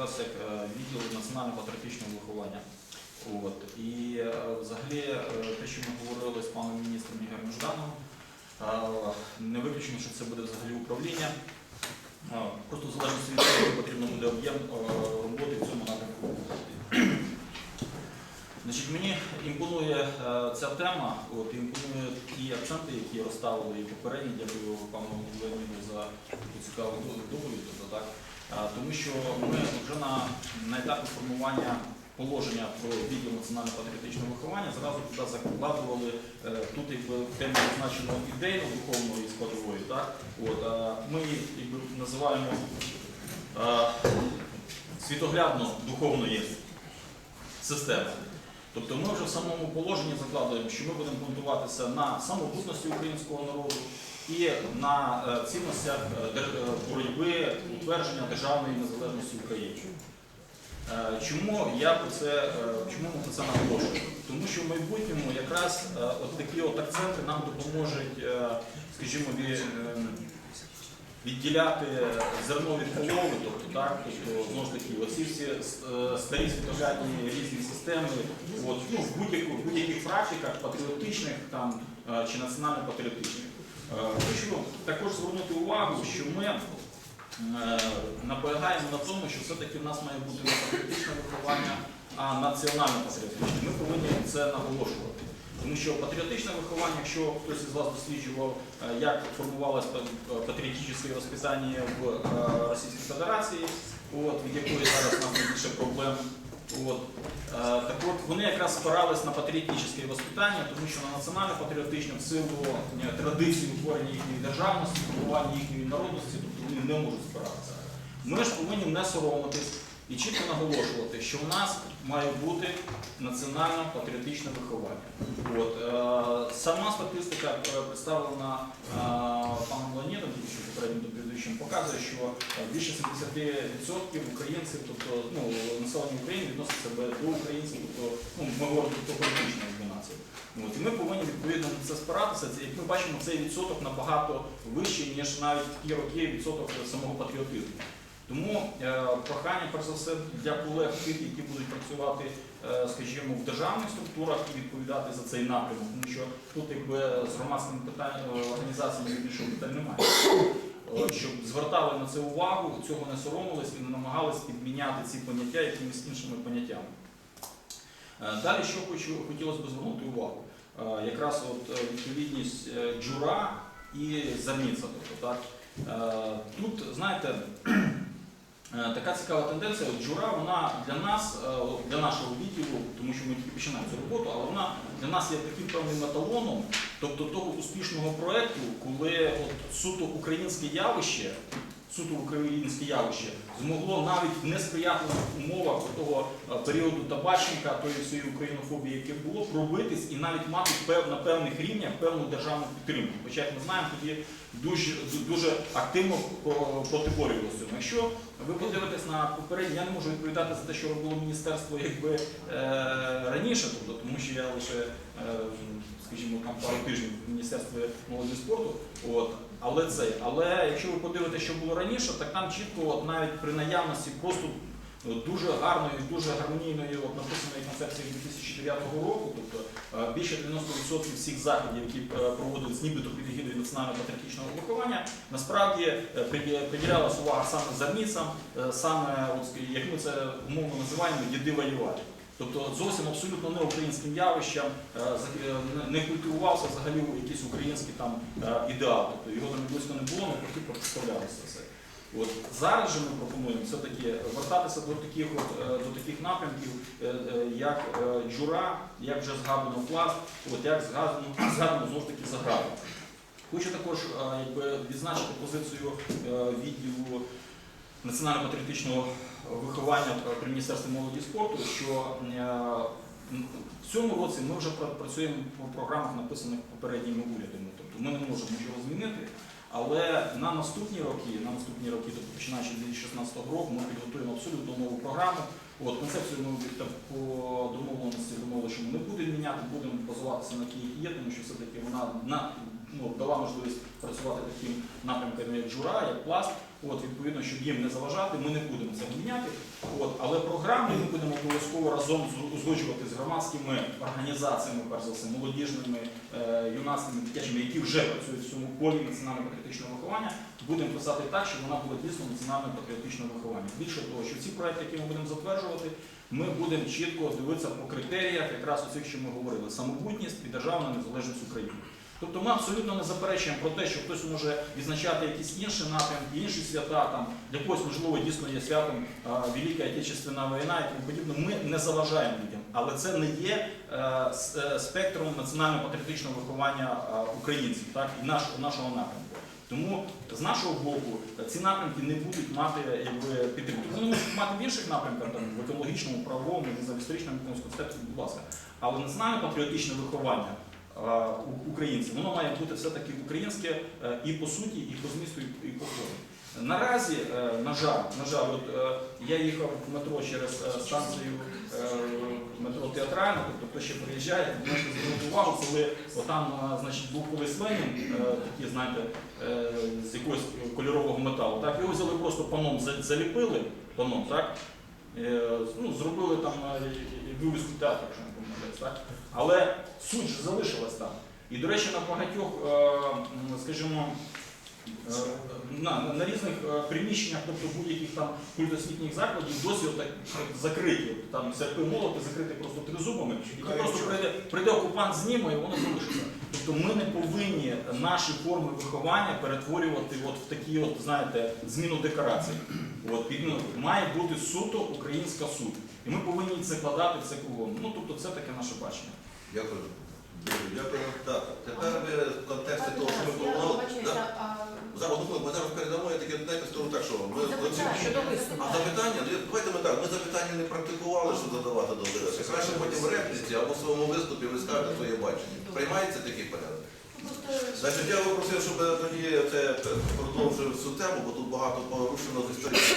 ідентифікуватися як е, відділ національно-патріотичного виховання. От. І е, взагалі е, те, що ми говорили з паном міністром Ігорем Жданом, не виключено, що це буде взагалі управління. Просто в залежності від того, потрібно буде об'єм роботи в цьому напрямку. Значить, мені імпонує ця тема, от, імпонує ті акценти, які розставили і попередні. Дякую пану Леоніду за цікаву до- доповідь. тобто, так. Тому що ми вже на, на етапі формування положення про відділ національно-патріотичного виховання зразу туди закладували е, тут якби в темі зазначено ідейно духовної складової. Так? От, ми якби, називаємо е, світоглядно духовної системи. Тобто ми вже в самому положенні закладуємо, що ми будемо ґрунтуватися на самобутності українського народу і на е, цінностях е, е, боротьби, утвердження державної незалежності України. Чому я про це, чому ми про це наголошуємо? Тому що в майбутньому якраз от такі от акценти нам допоможуть, скажімо, відділяти зерно від полови, тобто так, тобто знову ж таки, оці всі старі світоглядні різні системи, от, ну, в будь-яких практиках патріотичних там чи національно-патріотичних. Е, Хочу також звернути увагу, що ми е, наполягаємо на тому, що все-таки в нас має бути не патріотичне виховання, а національно-патріотичне. Ми повинні це наголошувати. Тому що патріотичне виховання, якщо хтось із вас досліджував, е, як формувалось па- патріотичне розписання в е, Російській Федерації, от, від якої зараз нам найбільше проблем. От. Е, Так от вони якраз спирались на патріотичне воспитання, тому що на національно-патріотичне в силу е, традиції утворення їхньої державності, формування їхньої народності, тобто вони не можуть спиратися. Ми ж повинні не соромитись і чітко наголошувати, що в нас має бути національно-патріотичне виховання. От, е, сама статистика представлена е, паном Леонідом, що попереднім доповідачем, показує, що е, більше 70% українців, тобто ну, населення України відносить себе до українців, тобто ну, ми говоримо про політичну націю. От, і ми повинні відповідно на це спиратися. Це, як ми бачимо, цей відсоток набагато вищий, ніж навіть в ті роки відсоток самого патріотизму. Тому е, прохання, перш за все, для колег тих, які будуть працювати, е, скажімо, в державних структурах і відповідати за цей напрямок, тому що тут якби з громадськими питаннями організаціями більше питань немає. Щоб звертали на це увагу, цього не соромились і не намагались підміняти ці поняття якимись іншими поняттями. Е, Далі, що хочу, хотілося б звернути увагу, Е, якраз от е, відповідність е, джура і зерніця. Тобто, так, Е, Тут, знаєте, Е, Така цікава тенденція. От Жура, вона для нас, е, для нашого відділу, тому що ми тільки починаємо цю роботу, але вона для нас є таким певним еталоном, тобто того успішного проєкту, коли от суто українське явище, суто українське явище змогло навіть в несприятливих умовах того е, періоду табачника, тої всієї українофобії, яке було, пробитись і навіть мати на певних рівнях певну державну підтримку. Хоча, як ми знаємо, тоді дуже, дуже активно протиборювалося. Якщо ви подивитесь на попереднє, я не можу відповідати за те, що робило міністерство якби е, раніше, тобто, тому що я лише, е, скажімо, там пару тижнів в міністерстві молоді спорту. От. Але це, але якщо ви подивитесь, що було раніше, так там чітко, от навіть при наявності просто е, дуже гарної, дуже гармонійної от, написаної концепції 2009 року, тобто е, більше 90% всіх заходів, які е, проводились нібито під егідою національно-патріотичного виховання, насправді е, приді- приділялась увага саме зерніцям, е, саме, як ми це умовно називаємо, діди воювати. Тобто зовсім абсолютно не українським явищам, е, е, не- культивувався взагалі якийсь український там е, ідеал. Тобто його там близько не було, навпаки протиставлялося все. От зараз же ми пропонуємо все-таки вертатися до таких, от, до таких напрямків, як джура, як вже згадано пласт, от як згадано, згадано знову ж таки заграду. Хочу також якби, відзначити позицію відділу національно-патріотичного виховання при Міністерстві молоді і спорту, що е, в цьому році ми вже працюємо по програмах, написаних попередніми урядами. Тобто ми не можемо нічого змінити. Але на наступні роки, на наступні роки, тобто починаючи з 2016 року, ми підготуємо абсолютно нову програму. От концепцію ми по домовленості домовили, що ми не будемо міняти, будемо базуватися на тій, які є, тому що все-таки вона на ну, дала можливість працювати таким напрямками, як жура, як пласт. От, відповідно, щоб їм не заважати, ми не будемо це міняти. От, але програми ми будемо обов'язково разом узгоджувати з громадськими організаціями, перш за все, молодіжними, е, юнацькими, дитячими, які вже працюють в цьому полі національно-патріотичного виховання. Будемо писати так, щоб вона була дійсно національно-патріотичного виховання. Більше того, що ці проекти, які ми будемо затверджувати, ми будемо чітко дивитися по критеріях, якраз оцих, що ми говорили: самобутність і державна незалежність України. Тобто ми абсолютно не заперечуємо про те, що хтось може відзначати якісь інші напрямки, інші свята, там для когось можливо дійсно є святом Велика Отечественна війна і тому подібне. Ми не заважаємо людям, але це не є е, е, спектром національно-патріотичного виховання українців, так і нашого напрямку. Тому з нашого боку ці напрямки не будуть мати якби, підтримки. Вони можуть мати в інших напрямках, там, в екологічному, правовому, в історичному концепції, будь ласка. Але національно-патріотичне виховання українців, воно має бути все-таки українське е, і по суті, і по змісту, і по формі. Наразі, е, на жаль, на жаль, от е, я їхав в метро через е, станцію е, метро театральна, тобто хто ще приїжджає, можете звернути увагу, коли отам, е, значить, був колись Ленін, е, такий, знаєте, е, з якогось кольорового металу. Так, його взяли просто паном заліпили, паном, так? Е, ну, зробили там вивіску театру, якщо не помиляюсь, так? Але суть же залишилась там. І, до речі, на багатьох, е, скажімо, е, на, на, різних е, приміщеннях, тобто будь-яких там культосвітніх закладів, досі отак от закриті. Там серпи молоти закриті просто тризубами, і то просто прийде, прийде окупант зніме і воно залишиться. Тобто ми не повинні наші форми виховання перетворювати от в такі, от, знаєте, зміну декорацій. От, під- ну, має бути суто українська суть. І ми повинні це кладати це кругом. Ну, тобто це таке наше бачення. Дякую. Дякую. Так, тепер ви в контексті того, що ми а Зараз одну ми зараз передамо, я таке знаєте, скажу так, що ми запитання, А запитання, ну, давайте ми так, ми запитання не практикували, щоб задавати до директора. Краще потім в репліці або в своєму виступі ви скажете своє бачення. Приймається такий порядок? Значить, я би просив, щоб тоді це продовжив цю тему, бо тут багато порушено з історичних